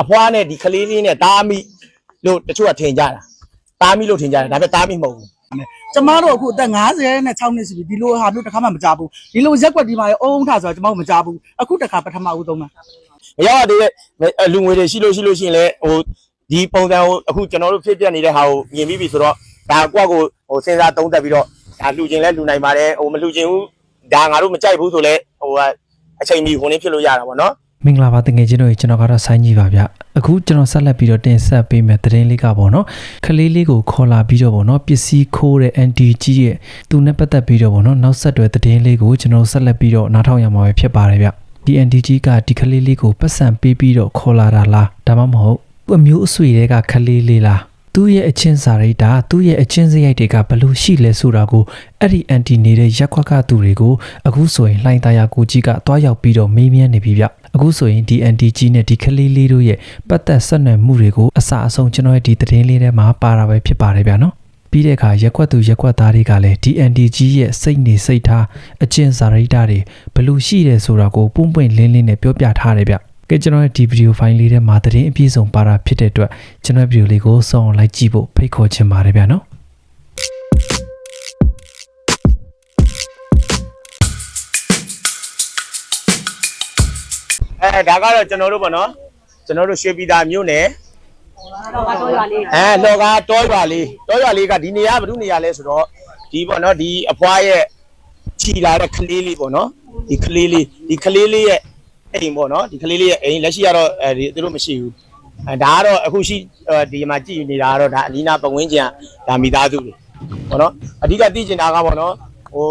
အဖွားနဲ့ဒီကလေးလေးနဲ့တားမိလို့တချို့ကထင်ကြတာတားမိလို့ထင်ကြတယ်ဒါပေမဲ့တားမိမဟုတ်ဘူးကျမတို့အခုအသက်50နဲ့6နှစ်ရှိပြီဒီလိုဟာမျိုးတစ်ခါမှမကြဘူးဒီလိုရက်ွက်ဒီမှာအုံးထဆိုတာကျမတို့မကြဘူးအခုတစ်ခါပထမဦးဆုံးမှာမရောက်ရသေးတဲ့အလူငွေတွေရှိလို့ရှိလို့ရှိရင်လည်းဟိုဒီပုံစံကိုအခုကျွန်တော်တို့ဖြစ်ပြနေတဲ့ဟာကိုမြင်ပြီးပြီဆိုတော့ဒါကိုယ့်ကိုယ်ဟိုစဉ်းစားသုံးသပ်ပြီးတော့ဒါလှူခြင်းလဲလှူနိုင်ပါတယ်ဟိုမလှူခြင်းဘူးဒါငါတို့မကြိုက်ဘူးဆိုလဲဟိုကအချိန်မီဝင်နေဖြစ်လို့ရတာပေါ့နော် မင်္ဂလာပါတကယ်ချင်းတို့ရေကျွန်တော်ကတော့ဆိုင်းကြီးပါဗျအခုကျွန်တော်ဆက်လက်ပြီးတော့တင်ဆက်ပေးမယ်သတင်းလေးကပေါ့နော်ခလေးလေးကိုခေါ်လာပြီးတော့ပေါ့နော်ပစ္စည်းခိုးတဲ့ NTG ရဲ့သူနဲ့ပတ်သက်ပြီးတော့ပေါ့နော်နောက်ဆက်တွဲသတင်းလေးကိုကျွန်တော်ဆက်လက်ပြီးတော့နားထောင်ရမှာပဲဖြစ်ပါတယ်ဗျဒီ NTG ကဒီခလေးလေးကိုပတ်စံပေးပြီးတော့ခေါ်လာတာလားဒါမှမဟုတ်သူ့အမျိုးအဆွေတွေကခလေးလေးလား သူ့ရဲ့အချင်းစာရိတ်တာသူ့ရဲ့အချင်းစရိုက်တွေကဘယ်လို့ရှိလဲဆိုတာကိုအဲ့ဒီ anti နေတဲ့ရက်ခွက်ကသူတွေကိုအခုဆိုရင်လှိုင်းသားရကိုကြီးကတွားရောက်ပြီးတော့မေးမြန်းနေပြီဗျအခုဆိုရင်ဒီ anti ကြီးနဲ့ဒီကလေးလေးတို့ရဲ့ပတ်သက်ဆက်နွယ်မှုတွေကိုအစအဆုံးကျွန်တော်ရဲ့ဒီသတင်းလေးထဲမှာပါတာပဲဖြစ်ပါတယ်ဗျာနော်ပြီးတဲ့အခါရက်ခွက်သူရက်ခွက်သားတွေကလည်းဒီ anti ကြီးရဲ့စိတ်နေစိတ်ထားအကျင့်စာရိတ္တတွေဘယ်လို့ရှိတယ်ဆိုတာကိုပုံပွင့်လင်းလင်းနဲ့ပြောပြထားတယ်ဗျ ကဲကျွန်တော်ရဲ့ဒီဗီဒီယိုဖိုင်လေးထဲမှာသတင်းအပြည့်စုံပါတာဖြစ်တဲ့အတွက်ကျွန်တော်ဗီဒီယိုလေးကိုစောင့်လိုက်ကြည့်ဖို့ဖိတ်ခေါ်ချင်ပါတယ်ဗျာနော်အဲဒါကတော့ကျွန်တော်တို့ပေါ့နော်ကျွန်တော်တို့ရွှေပြည်သာမြို့နယ်တော့ကတော့ရွာလေးအဲလောကတောရွာလေးတောရွာလေးကဒီနေရာဘယ်သူနေရာလဲဆိုတော့ဒီပေါ့နော်ဒီအဖွားရဲ့ခြီလာတဲ့ကလေးလေးပေါ့နော်ဒီကလေးလေးဒီကလေးလေးရဲ့ အိမ်ပေါ့နော်ဒီကလေးလေးရဲ့အိမ်လက်ရှိကတော့အဲဒီသူတို့မရှိဘူးအဲဒါကတော့အခုရှိဒီမှာကြည်နေတာကတော့ဒါအလီနာပဝင်းကျန်ဒါမိသားစုတွေပေါ့နော်အဓိကသိချင်တာကပေါ့နော်ဟို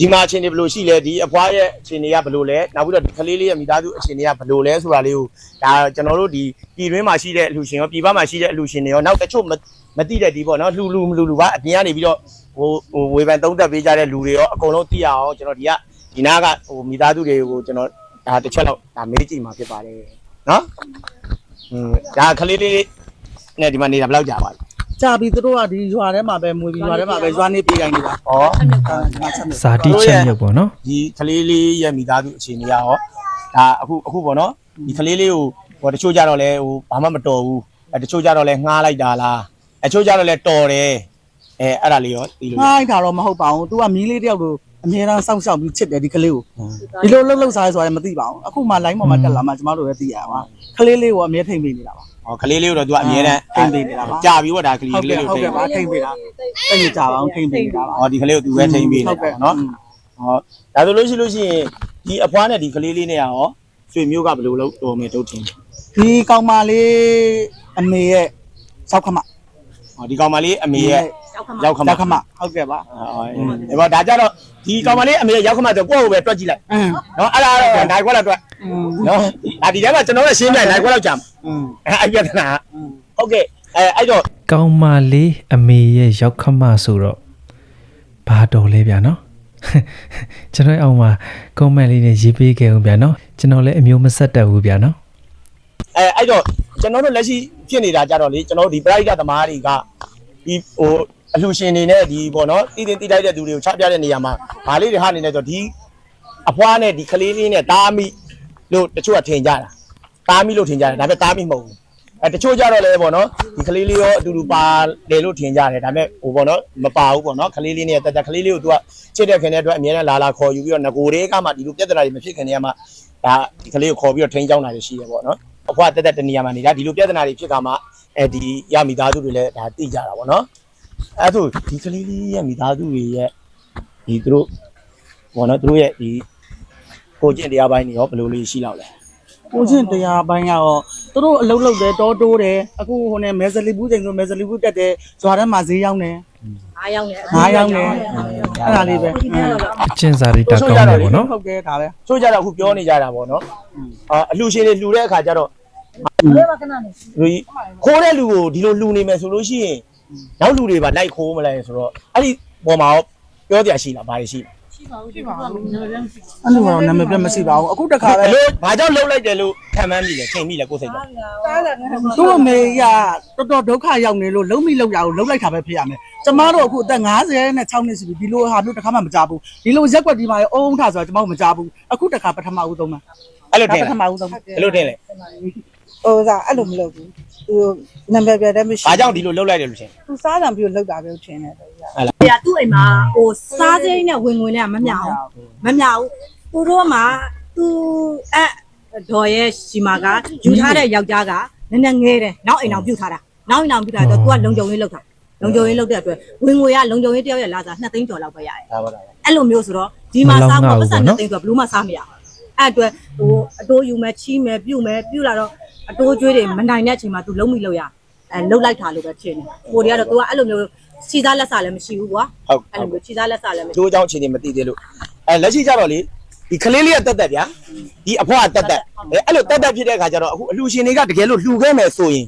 ဒီမှာအခြေအနေဘယ်လိုရှိလဲဒီအဖွားရဲ့အခြေအနေကဘယ်လိုလဲနောက်ပြီးတော့ဒီကလေးလေးရဲ့မိသားစုအခြေအနေကဘယ်လိုလဲဆိုတာလေးကိုဒါကျွန်တော်တို့ဒီပြည်တွင်းမှာရှိတဲ့အလှူရှင်ရောပြည်ပမှာရှိတဲ့အလှူရှင်တွေရောနောက်တချို့မမသိတဲ့ဒီပေါ့နော်လှူလှူမလှူလှူပါအပြင်ကနေပြီးတော့ဟိုဟိုဝေဖန်သုံးသပ်ပေးကြတဲ့လူတွေရောအကုန်လုံးသိရအောင်ကျွန်တော်ဒီကဒီနားကဟိုမိသားစုတွေကိုကျွန်တော် ဒါတစ်ချက်တော့ဒါမေးကြည့်မှာဖြစ်ပါတယ်နော်อืมဒါကလေးလေးနဲ့ဒီမှာနေတာဘယ်လောက်ကြာပါလဲ ကြာပြီသူတို့ကဒီရွာထဲမှာပဲမွေပြီးရွာထဲမှာပဲရွာနေပြေးကြနေတာ ဩ အာဒီမှာချက်နေ ဇာတိချက်မြုပ်ပေါ့နော် ဒီကလေးလေးရဲ့မိသားစုအခြေအနေရောဒါအခုအခုပေါ့နော်ဒီကလေးလေးကိုဟိုတချို့ကြတော့လဲဟိုဘာမှမတော်ဘူးအဲတချို့ကြတော့လဲငှားလိုက်တာလားအချို့ကြတော့လဲတော်တယ်အဲအဲ့ဒါလေးရောသိလို့ရ ငိုင်းတာတော့မဟုတ်ပါဘူး तू ကမီးလေးတယောက်လို အမြဲတမ်းစောင့်ရှောက်ပြီးချစ်တယ်ဒီကလေးကိုဒီလိုလှုပ်လှုပ်စားရဲဆိုတာလည်းမသိပါဘူးအခုမှ line ပေါ်မှာတက်လာမှကျမတို့လည်းသိရပါကလေးလေးကိုအမြဲထိမ့်ပေးနေတာပါဟောကလေးလေးကိုတော့သူကအမြဲတမ်းထိမ့်ပေးနေတာပါကြာပြီပေါ့ဒါကလေးဟုတ်လေးကဲ့လေးဟုတ်ကိုထိမ့်ကဲ့ပါထိမ့်ပေးတာတိတ်ကြပါအောင်ထိမ့်ပေးနေတာပါဟောဒီကလေးကိုသူပဲထိမ့်ပေးနေဟုတ်တာကဲ့ပေါ့နော်ဟောဒါဆိုလို့ရှိလို့ရှိရင်ဒီအဖွားနဲ့ဒီကလေးလေးနဲ့ရောဆွေမျိုးကဘယ်လိုလုပ်တော်မယ်တို့ထင်ဒီကောင်မလေးအမေရဲ့စောက်ခမ ဟောဒီကောင်မလေးအမေရဲ့ရောက်ခမရောက်ခမစောက်ခမဟုတ်ကဲ့ပါဟောဒီပေါ့ဒါကြတော့ဒီကောင်မလေးအမေရဲ့ရောက်ခမဆိုကိုယ့်ကိုပဲတွက်ကြည့်လိုက်အင်းနော်အဲ့ဒါတော့နိုင်ခွက်လောက်တွက်အင်းနော်ဒါဒီထဲမှာကျွန်တော်လည်းရှင်းပြနိုင်ခွက်လောက်ကြာမှာအင်းအဲ့အဲ့ပြဿနာဟုတ်ကဲ့အဲအဲ့တော့ကောင်းမလေးအမေရဲ့ရောက်ခမဆိုတော့ဘာတော်လဲဗျာနော်ကျွန်တော်အောင်မှာ comment လေးနဲ့ရေးပေးခဲ့ဦးဗျာနော်ကျွန်တော်လည်းအမျိုးမဆက်တတ်ဘူးဗျာနော်အဲအဲ့တော့ကျွန်တော်တို့လက်ရှိ ဖြစ်နေတာကြတော့လေကျွန်တော်တို့ဒီပရိသတ်သမားတွေကဒီဟိုအလှရှင်နေနဲ့ဒီပေါ့နော်တည်တင်တည်လိုက်တဲ့သူတွေကိုချပြတဲ့နေရာမှာဘာလေးတွေဟာနေလဲဆိုတော့ဒီအဖွားနဲ့ဒီကလေးလေးနဲ့တားမိလို့တချို့ကထင်ကြတာတားမိလို့ထင်ကြတယ်ဒါပေမဲ့တားမိမဟုတ်ဘူးအဲတချို့ကြတော့လေပေါ့နော်ဒီကလေးလေးရောအတူတူပါလေလို့ထင်ကြတယ်ဒါပေမဲ့ဟိုပေါ့နော်မပါဘူးပေါ့နော်ကလေးလေးနဲ့တက်တက်ကလေးလေးကို तू ကချစ်တဲ့ခင်တဲ့အတွက်အမြဲတမ်းလာလာခေါ်ယူပြီးတော့ငကိုတွေကမှဒီလိုပြဿနာတွေမဖြစ်ခင်တည်းကမှဒါဒီကလေးကိုခေါ်ပြီးတော့ထိန်းချောင်းတာတွေရှိတယ်ပေါ့နော် အဖွားတက်တက်တနေရာမှာနေတာဒီလိုပြဿနာတွေဖြစ်ကမှအဲဒီရမိသားစုတွေလည်းဒါသိကြတာပေါ့နော်အဲဆိုဒီကလေးလေးရဲ့မိသားစုတွေရဲ့ဒီသူတို့ဘောနော်သူတို့ရဲ့ဒီကိုကျင့်တရားပိုင်းတွေရောဘယ်လိုလေးရှိလောက်လဲ ကိုချင်းတရားပိုင်းကတော့သူတို့အလုံးလုံးတယ်တောတိုးတယ်အခုဟိုနဲ့မဲဇလီဘူးချိန်ဆိုမဲဇလီဘူးတက်တယ်ဇွာထဲမှာဈေးရောက်တယ်အားရောက်နေငါးရောက်တယ်အဲ့ဒါလေးပဲအကျင့်စာရိတ္တကောင်းတယ်ပေါ့နော်ဟုတ်ကဲ့ဒါပဲဆိုကြတော့အခုပြောနေကြတာပေါ့နော်အာအလှရှင်တွေလှူတဲ့အခါကျတော့လေးပါခဏနေလူကြီးခိုးတဲ့လူကိုဒီလိုလှူနေမယ်ဆိုလို့ရှိရင်နောက်လူတွေပါလိုက်ခိုးမလဲဆိုတော့အဲ့ဒီပေါ်မှာရောပြောကြရှိလားဘာတွေရှိလဲ ရှိပါဦးရှိပါဦးနည်းနည်းအဲ့လိုတော့နာမည်ပြတ်မရှိပါဘူးအခုတခါပဲဘလို့ဘာကြောင့်လှုပ်လိုက်တယ်လို့ခံမှန်းမိလဲထင်မိလဲကိုယ်စိတ်ကသူ့အမေကတော်တော်ဒုက္ခရောက်နေလို့လုံးမိလောက်ရအောင်လုံးလိုက်တာပဲဖြစ်ရမယ်ကျမတို့အခုအသက်50နဲ့6နှစ်ရှိပြီဒီလိုဟာမျိုးတစ်ခါမှမကြဘူးဒီလိုရက်ွက်ဒီမှာအုံးထဆိုတာကျမတို့မကြဘူးအခုတခါပထမဦးဆုံးမှာအဲ့လိုထင်ပလားထမဦးဆုံးအဲ့လိုထင်လေ ဟိုစားအဲ့လိုမလုပ်ဘူးသူနံပါတ်ပြတဲ့မရှိဘာကြောင့်ဒီလိုလှုပ်လိုက်တယ်လို့ရှင်သူစားတယ်ပြီးလောက်တာပဲထင်တယ်တော်ကြီးပြသူ့အိမ်မှာဟိုစားစိမ်းနဲ့ဝင်ဝင်နဲ့မမြောက်မမြောက်သူတို့မှာသူအဲ့ဒေါ်ရဲ့ရှိမာကယူထားတဲ့ယောက်ျားကနည်းနည်းငဲတယ်နောက်အိမ်အောင်ပြုတ်ထားတာနောက်အိမ်အောင်ပြုတ်ထားတော့သူကလုံခြုံရေးလောက်တာလုံခြုံရေးလောက်တဲ့အတွက်ဝင်ငွေကလုံခြုံရေးတယောက်ရဲ့လာစား2သိန်းကျော်လောက်ပဲရတယ်ဒါပါဒါပါအဲ့လိုမျိုးဆိုတော့ဒီမှာစားဖို့ပတ်စံ2သိန်းကျော်ဘယ်လို့မှစားမရဘူးအဲ့အတွက်ဟိုအတိုးယူမယ်ချီးမယ်ပြုတ်မယ်ပြုတ်လာတော့ အတိုးကျွေးတွေမနိုင်တဲ့အချိန်မှာ तू လုံးမိလို့ရအဲလှုပ်လိုက်တာလို့ပဲထင်တယ်ကိုတွေကတော့ तू ကအဲ့လိုမျိုးစီစားလက်စားလည်းမရှိဘူးကွာဟုတ်အဲ့လိုမျိုးစီစားလက်စားလည်းမရှိဘူးတို့အကြောင်းအခြေအနေမသိသေးလို့အဲလက်ရှိကြတော့လေဒီကလေးလေးကတက်တက်ဗျာဒီအဖွားကတက်တက်အဲအဲ့လိုတက်တက်ဖြစ်တဲ့အခါကျတော့အခုအလှူရှင်တွေကတကယ်လို့လှူခဲ့မယ်ဆိုရင်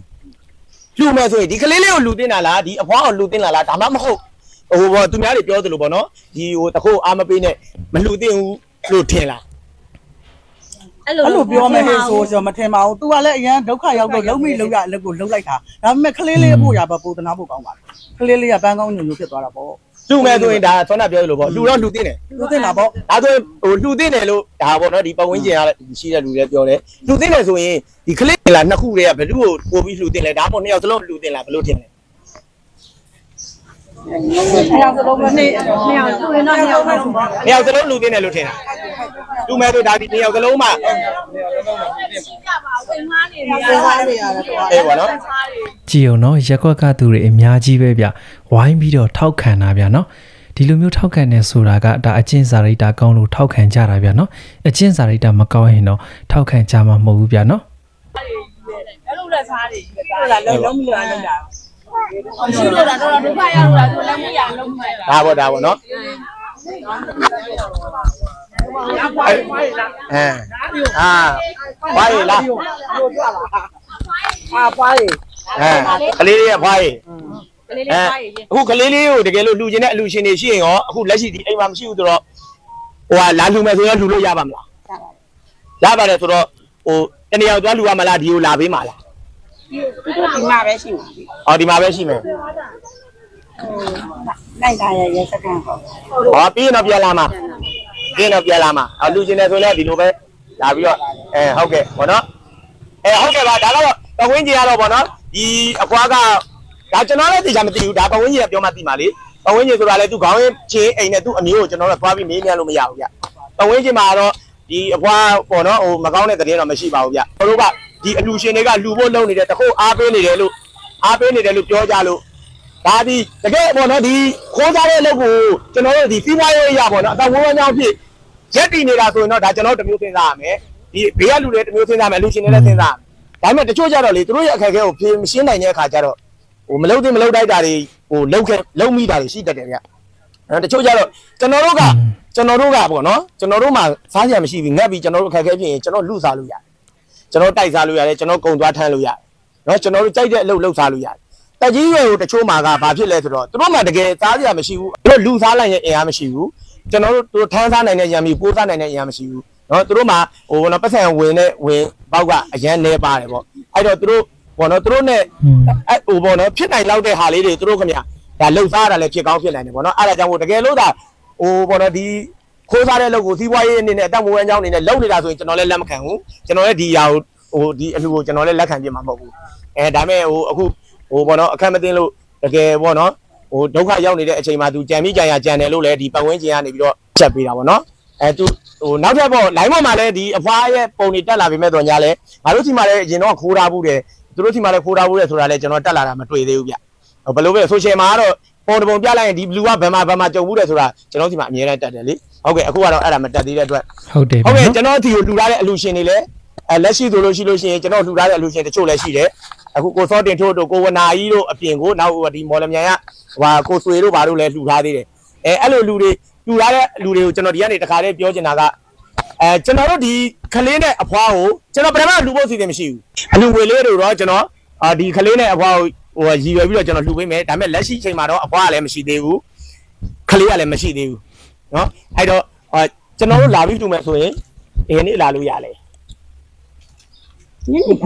လှူမယ်ဆိုရင်ဒီကလေးလေးကိုလှူတင်တာလားဒီအဖွားကိုလှူတင်တာလားဒါမှမဟုတ်ဟိုဘောသူများတွေပြောသလိုပေါ့နော်ဒီဟိုတခုအာမပေးနဲ့မလှူတင်ဘူးလို့ထင်လား အဲ့လိုပြောမယ်ဟဲ့ဆိုဆိုမထင်ပါဘူး။ तू ကလည်းအရန်ဒုက္ခရောက်တော့လုံးမိလုံးရအလုပ်ကိုလုံးလိုက်တာ။ဒါပေမဲ့ကလေးလေးအဖို့ရပါပိုသနာဖို့ကောင်းပါလား။ကလေးလေးကပန်းကောင်းညွညွဖြစ်သွားတာပေါ့လှူမယ်ဆိုရင်ဒါဆွမ်းနာပြောသလိုပေါ့လှူတော့လှူတင်တယ်။သူတင်တာပေါ့ဒါဆိုရင်ဟိုလှူတင်တယ်လို့ဒါပေါ့နော်ဒီပတ်ဝန်းကျင်ကရှိတဲ့လူတွေပြောတယ်လှူတင်တယ်ဆိုရင်ဒီကလေးလာနှစ်ခုတည်းကဘယ်သူ့ကိုပို့ပြီးလှူတင်လဲဒါမှမဟုတ်နှစ်ယောက်စလုံးလှူတင်လားဘယ်လိုထင်လဲ။အဲဒါဆိုတော့မနေ့နေ့အောင်သူရင်တော့နေ့အောင်ပဲဆိုတော့နှစ်ယောက်စလုံးလူသိနေလို့ထင်တာ လူမဲဆိုဒါဒီနှစ်ယောက်စလုံးမှစဉ်းစားနေရတယ်ကွာအေးပေါ့နော်ကြည်အောင်နော်ရက်ကွက်ကသူတွေအများကြီးပဲဗျဝိုင်းပြီးတော့ထောက်ခံတာဗျနော်ဒီလိုမျိုးထောက်ခံနေဆိုတာကဒါအချင်းစာရိတ္တကောင်းလို့ထောက်ခံကြတာဗျနော်အချင်းစာရိတ္တမကောင်းရင်တော့ထောက်ခံကြမှာမဟုတ်ဘူးဗျနော်ဟုတ်လားလုံးလုံးမိလုံးတာဒါပေါ့ဒါပေါ့နော် အဲအာဘာရလားအာပွားရေအဲကလေးလေးရဲ့ဘာရကလေးလေးပါရည်အခုကလေးလေးကိုတကယ်လို့လူချင်းတဲ့အလူရှင်တွေရှိရင်ရောအခုလက်ရှိဒီအိမ်မှာမရှိဘူးဆိုတော့ဟိုကလာလူမယ်ဆိုရင်လူလို့ရပါမလားရပါတယ်ဆိုတော့ဟိုတနေရာသွားလူရမလားဒီကိုလာပေးမှာလားဒီမှာပဲရှိမှာအော်ဒီမှာပဲရှိမယ်လိုက်တာရဲ့ရဲစကန်ပေါ့ဟောပြီးရင်တော့ပြန်လာမှာ ပြီးရင်တော့ပြန်လာမှာအော်လူချင်းတယ်ဆိုလည်းဒီလိုပဲလာပြီးတော့အဲဟုတ်ကဲ့ဘောနော်အဲဟုတ်ကဲ့ပါဒါတော့ပဝင်းကြီးရတော့ဘောနော်ဒီအကွာကဒါကျွန်တော်လည်းသိချာမသိဘူးဒါပဝင်းကြီးကပြောမှသိမှာလေပဝင်းကြီးဆိုတာလည်းသူခေါင်းရင်းချင်းအိမ်နဲ့သူ့အမျိုးကိုကျွန်တော်တို့သွားပြီးမေးမြန်းလို့မရဘူးဗျပဝင်းကြီးမှာတော့ဒီအကွာပေါ့နော်ဟိုမကောင်းတဲ့သတင်းတော့မရှိပါဘူးဗျကျွန်တော်တို့ကဒီအလူရှင်တွေကလူဖို့လုပ်နေတယ်တခုအားပေးနေတယ်လို့အားပေးနေတယ်လို့ပြောကြလို့ဒါဒီတကယ်ပေါ့နော်ဒီခိုးစားတဲ့အလုပ်ကိုကျွန်တော်တို့ဒီစီးပွားရေးအရာပေါ့နော်အသက်ဝန်းဝန်းကြောင်းဖြစ် ရက်တည်နေတာဆိုရင်တော့ဒါကျွန်တော်တို့တစ်မျိုးစဉ်းစားရမယ်ဒီဘေးကလူတွေတစ်မျိုးစဉ်းစားမယ်လူရှင်တွေလည်းစဉ်းစားရမယ်ဒါပေမဲ့တချို့ကြတော့လေသူတို့ရဲ့အခက်အခဲကိုဖြေမရှင်းနိုင်တဲ့အခါကျတော့ဟိုမလုပ်သင့်မလုပ်တိုက်တာတွေဟိုလုပ်ခဲ့လုပ်မိတာတွေရှိတတ်တယ်ဗျအဲတချို့ကြတော့ကျွန်တော်တို့ကကျွန်တော်တို့ကပေါ့နော်ကျွန်တော်တို့မှစားစရာမရှိဘူးငတ်ပြီးကျွန်တော်တို့အခက်အခဲဖြစ်ရင်ကျွန်တော်လူစားလို့ရတယ်ကျွန်တော်တိုက်စားလို့ရတယ်ကျွန်တော်ကုံသွားထမ်းလို့ရတယ်နော်ကျွန်တော်တို့ကြိုက်တဲ့အလုပ်လုပ်စားလို့ရတယ်တက်ကြီးရွယ်ကိုတချို့မှာကဘာဖြစ်လဲဆိုတော့သူတို့မှတကယ်စားစရာမရှိဘူးသူတို့လူစားလိုက်ရဲ့အင်အားမရှိဘူး ကျွန်တော်တို့တို့ထမ်းစားနိုင်တဲ့ရံမီပိုးစားနိုင်တဲ့ရံမရှိဘူးနော်သူတို့မှာဟိုနော်ပတ်စံဝင်တဲ့ဝင်ပေါက်ကအရန်နေပါတယ်ပေါ့အဲ့တော့သူတို့ပေါ့နော်သူတို့ ਨੇ အဲ့ဟိုပေါ့နော်ဖြစ်နိုင်လောက်တဲ့ဟာလေးတွေသူတို့ခင်ဗျဒါလှုပ်ရှားတာလည်းဖြစ်ကောင်းဖြစ်နိုင်တယ်ပေါ့နော်အဲ့ဒါကြောင့်မို့တကယ်လို့ဒါဟိုပေါ့နော်ဒီခိုးစားတဲ့လုပ်ကိုစီးပွားရေးအနေနဲ့အတက်မဝဲအကြောင်းအနေနဲ့လုပ်နေတာဆိုရင်ကျွန်တော်လည်းလက်မခံဘူးကျွန်တော်လည်းဒီရာကိုဟိုဒီအလှူကိုကျွန်တော်လည်းလက်ခံပြမှာမဟုတ်ဘူးအဲဒါမဲ့ဟိုအခုဟိုပေါ့နော်အခက်မတင်လို့တကယ်ပေါ့နော် ဟိုဒုက္ခရောက်နေတဲ့အချိန်မှာသူကြံမိကြံရကြံတယ်လို့လည်းဒီပတ်ဝန်းကျင်ကနေပြီးတော့ချက်ပေးတာပေါ့နော်အဲသူဟိုနောက်ထပ်ပေါ့ line ပေါ်မှာလည်းဒီအဖွားရဲ့ပုံတွေတက်လာပြီမဲ့တော့ညာလဲငါတို့စီမှာလည်းအရင်တော့ခိုးထားဘူးတယ်သူတို့စီမှာလည်းခိုးထားဘူးတယ်ဆိုတာလည်းကျွန်တော်တက်လာတာမတွေ့သေးဘူးဗျဟိုဘယ်လိုပဲ social မှာကတော့ပုံတစ်ပုံပြလိုက်ရင်ဒီ blue ကဘယ်မှာဘယ်မှာကြုံဘူးတယ်ဆိုတာကျွန်တော်စီမှာအမြဲတမ်းတက်တယ်လေဟုတ်ကဲ့အခုကတော့အဲ့ဒါမတက်သေးတဲ့အတွက်ဟုတ်တယ်ဟုတ်ဗျကဲ့နော်ကျွန်တော်ဒီကိုလှူထားတဲ့အလူရှင်တွေလည်းအဲလက်ရှိဆိုလို့ရှိလို့ရှိရင်ကျွန်တော်လှူထားတဲ့အလူရှင်တချို့လည်းရှိတယ်အခုကိုစောတင်ထို့တို့ကိုဝနာကြီးတို့အပြင်ကိုနောက်ဟိုဒီမော်လမြိုင်က ဟိုကိုဆွေတို့ဘာတို့လည်းလှူထားသေးတယ်အဲအဲ့လိုလူတွေလှူထားတဲ့လူတွေကိုကျွန်တော်ဒီကနေတခါလေးပြောချင်တာကအဲကျွန်တော်တို့ဒီခလေးနဲ့အဖွားကိုကျွန်တော်ပထမလှူဖို့စီစဉ်မရှိဘူးအလူငွေလေးတွေတော့ကျွန်တော်အာဒီခလေးနဲ့အဖွားကိုဟိုရည်ရွယ်ပြီးတော့ကျွန်တော်လှူပေးမယ်ဒါပေမဲ့လက်ရှိချိန်မှာတော့အဖွားကလည်းမရှိသေးဘူးခလေးကလည်းမရှိသေးဘူးเนาะအဲ့တော့အာကျွန်တော်တို့လာပြီးလှူမယ်ဆိုရင် ဒီနေ့လာလို့ရလေ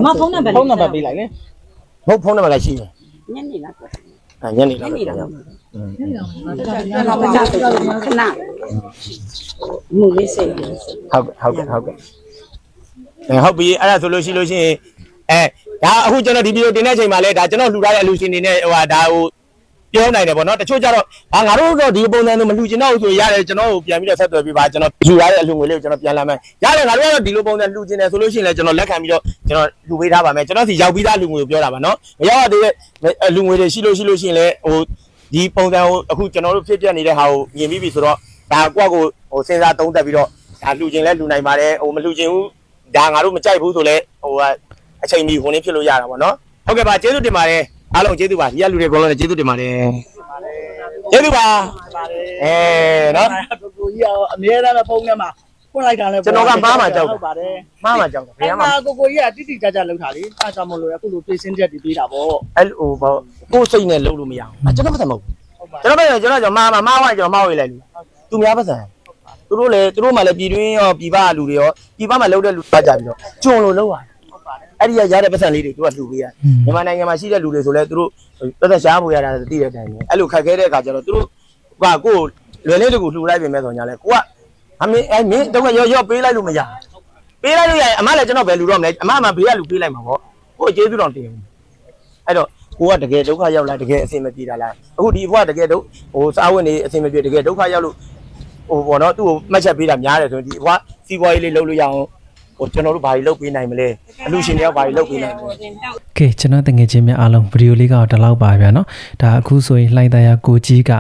မဖုန်းနံပါတ် ဖုန်းနံပါတ်ပေးလိုက်လေ မဟုတ်ဖုန်းနံပါတ်လည်းရှိတယ် ညနေလားကွာ အဲ ညနေလာညနေလား။တော့မကြောက်ခဏမူလေးစိတ်ဟုတ်ကဲ့ဟုတ်ကဲ့ဟုတ်ကဲ့အဲဟုတ်ပြီအဲ့ဒါဆိုလို့ရှိလို့ရှိရင်အဲဒါအခုကျွန်တော်ဒီဗီဒီယိုတင်တဲ့အချိန်မှာလဲဒါကျွန်တော်လှူထားတဲ့အလူရှင်တွေနဲ့ဟိုဟာဒါဟို ပြောနိုင်တယ်ပေါ့နော်တချို့ကျတော့ဟာငါတို့တော့ဒီပုံစံမျိုးမလှူချင်တော့ဘူးဆိုရတယ်ကျွန်တော်ကိုပြန်ပြီးတော့ဆက်သွယ်ပြီးပါကျွန်တော်လှူထားတဲ့အလူငွေလေးကိုကျွန်တော်ပြန်လာမယ်ရတယ်ငါတို့ကတော့ဒီလိုပုံစံလှူချင်တယ်ဆိုလို့ရှိရင်လည်းကျွန်တော်လက်ခံပြီးတော့ကျွန်တော်လှူပေးထားပါမယ်ကျွန်တော်စီရောက်ပြီးသားလူငွေကိုပြောတာပါနော်မရောက်ရသေးတဲ့လူငွေတွေရှိလို့ရှိလို့ရှိရင်လည်းဟိုဒီပုံစံကိုအခုကျွန်တော်တို့ဖြစ်ပြနေတဲ့ဟာကိုမြင်ပြီးပြီဆိုတော့ဒါကိုယ့်ကိုဟိုစဉ်းစားသုံးသပ်ပြီးတော့ဒါလှူချင်လဲလှူနိုင်ပါတယ်ဟိုမလှူချင်ဘူးဒါငါတို့မကြိုက်ဘူးဆိုလဲဟိုအချိန်မီဝင်ဖြစ်လို့ရတာပေါ့နော်ဟုတ်ကဲ့ပါကျေးဇူးတင်ပါတယ် အားလုံးကျေးဇူးပါဒီကလူတွေအကုန်လုံးလည်းကျေးဇူးတင်ပါတယ်ကျေးဇူးပါအဲနော်ကိုကိုကြီးကအမြဲတမ်းပဲဖုန်းထဲမှာဖွင့်လိုက်တာလဲကျွန်တော်ကမားမှာကြောက်တယ်ဟုတ်ပါတယ်မှားမှကြောက်တယ်ဘယ်အဲ့မှာမှာကိုကိုကြီးကတိတိကျကျလောက်တာလေအားကြောင့်မလို့အခုလိုပြေးစင်းချက်ပြီးပေးတာပေါ့အဲ့လိုပေါ့ကိုယ်စိတ်နဲ့လုံးလို့မရအောင်အကျွန်တော်ပတ်စံမဟုတ်ဘူးကျွန်တော်ပတ်စံကျွန်တော်ကျွန်တော်မာမာမာဝိုင်းကျွန်တော်မာဝေးလိုက်လို့သူများပတ်စံသူတို့လည်းသူတို့မှလည်းပြည်တွင်းရောပြည်ပလူတွေရောပြည်ပမှာလုံးတဲ့လူတွေကြပြီးတော့ကျွံလို့လုံးရတယ် အဲ့ဒီရရတဲ့ပတ်စံလေးတွေသူကလှူပေးရတယ်မြန်မာနိုင်ငံမှာရှိတဲ့လူတွေဆိုလဲသူတို့ပတ်သက်ရှားဖို့ရတာသိတဲ့အတိုင်းပဲအဲ့လိုခက်ခဲတဲ့အခါကျတော့သူတို့ကကိုယ်လွယ်လေးတကူလှူလိုက်ပြင်မဲ့ဆိုညာလဲကိုကအမင်းအဲ့မင်းတော့ရောရောပေးလိုက်လို့မရပေးလိုက်လို့ရရင်အမလည်းကျွန်တော်ပဲလူတော့မလဲအမအမဘေးကလူပေးလိုက်မှာပေါ့ကိုကျေးဇူးတော်တင်အဲ့တော့ကိုကတကယ်ဒုက္ခရောက်လာတကယ်အဆင်မပြေတာလားအခုဒီဘဝတကယ်ဒုဟိုစားဝတ်နေအဆင်မပြေတကယ်ဒုက္ခရောက်လို့ဟိုပေါ့နော်သူ့ကိုမှတ်ချက်ပေးတာများတယ်ဆိုရင်ဒီဘဝစီးပွားရေးလေးလုပ်လို့ရအောင် ဟိုကျွန်တော်တို့ဘာကြီးလုပ်ပေးနိုင်မလဲအလူရှင်တွေကဘာကြီးလုပ်ပေးနိုင်မလဲကဲကျွန်တော်တငယ်ချင်းများအားလုံးဗီဒီယိုလေးကတော့ဒီလောက်ပါဗျာနော်ဒါအခုဆိုရင်လှိုင်းသားရကိုကြီးက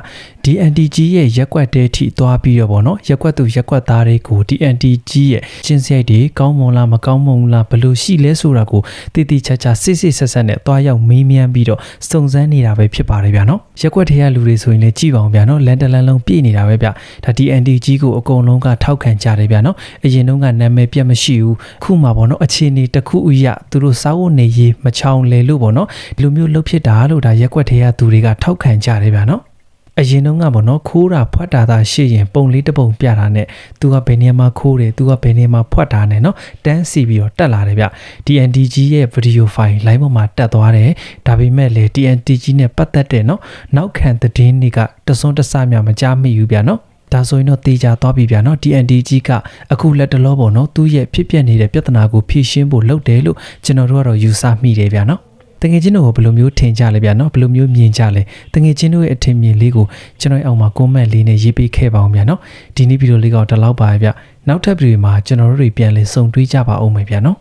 DNTG ရဲ့ရက်ကွက်တဲထိသွားပြီးတော့ဗောနော်ရက်ကွက်သူရက်ကွက်သားတွေကို DNTG ရဲ့ချင်းစရိုက်တွေကောင်းမွန်လားမကောင်းမွန်လားဘယ်လိုရှိလဲဆိုတာကိုတည်တည်ချာချာစစ်စစ်ဆက်ဆက်နဲ့သွားရောက်မေးမြန်းပြီးတော့စုံစမ်းနေတာပဲဖြစ်ပါတယ်ဗျာနော်ရက်ကွက်ထဲကလူတွေဆိုရင်လည်းကြည့်ပါအောင်ဗျာနော်လန်တလန်လုံးပြည့်နေတာပဲဗျဒါ DNTG ကိုအကုန်လုံးကထောက်ခံကြတယ်ဗျာနော်အရင်တုန်းကနာမည်ပြတ်မရှိဘူးခုမှဗောနော်အခြေအနေတစ်ခုအရသူတို့စားဝတ်နေရေးမချောင်လေလို့ဗောနော်ဒီလိုမျိုးလှုပ်ဖြစ်တာလို့ဒါရက်ကွက်ထဲကသူတွေကထောက်ခံကြတယ်ဗျာနော် အရင်တုန်းကပေါ့နော်ခိုးတာဖွက်တာသာရှိရင်ပုံလေးတစ်ပုံပြတာနဲ့သူကဘယ်နေရာမှာခိုးတယ်သူကဘယ်နေရာမှာဖွက်တာနဲ့နော်တန်းစီပြီးတော့တက်လာတယ်ဗျ TNTG ရဲ့ဗီဒီယိုဖိုင် line ပေါ်မှာတက်သွားတယ်ဒါပေမဲ့လေ TNTG နဲ့ပတ်သက်တဲ့နော်နောက်ခံသတင်းတွေကတစွန်းတစမြမကြားမိဘူးဗျနော်ဒါဆိုရင်တော့တေချာသွားပြီဗျာနော် TNTG ကအခုလက်တလောပေါ့နော်သူ့ရဲ့ဖြစ်ပျက်နေတဲ့ပြဿနာကိုဖြေရှင်းဖို့လုပ်တယ်လို့ကျွန်တော်တို့ကတော့ယူဆမိတယ်ဗျာနော် တငယ်ချင်းတို့ကိုဘယ်လိုမျိုးထင်ကြလဲဗျာနော်ဘယ်လိုမျိုးမြင်ကြလဲတငယ်ချင်းတို့ရဲ့အထင်မြင်လေးကိုကျွန်တော်ရဲ့အောက်မှာ comment လေးနဲ့ရေးပေးခဲ့ပါအောင်ဗျာနော်ဒီနေ့ဗီဒီယိုလေးကတော့ဒီလောက်ပါပဲဗျနောက်ထပ်ဗီဒီယိုမှာကျွန်တော်တို့တွေပြန်လည်ဆုံတွေ့ကြပါအောင်မယ်ဗျာနော်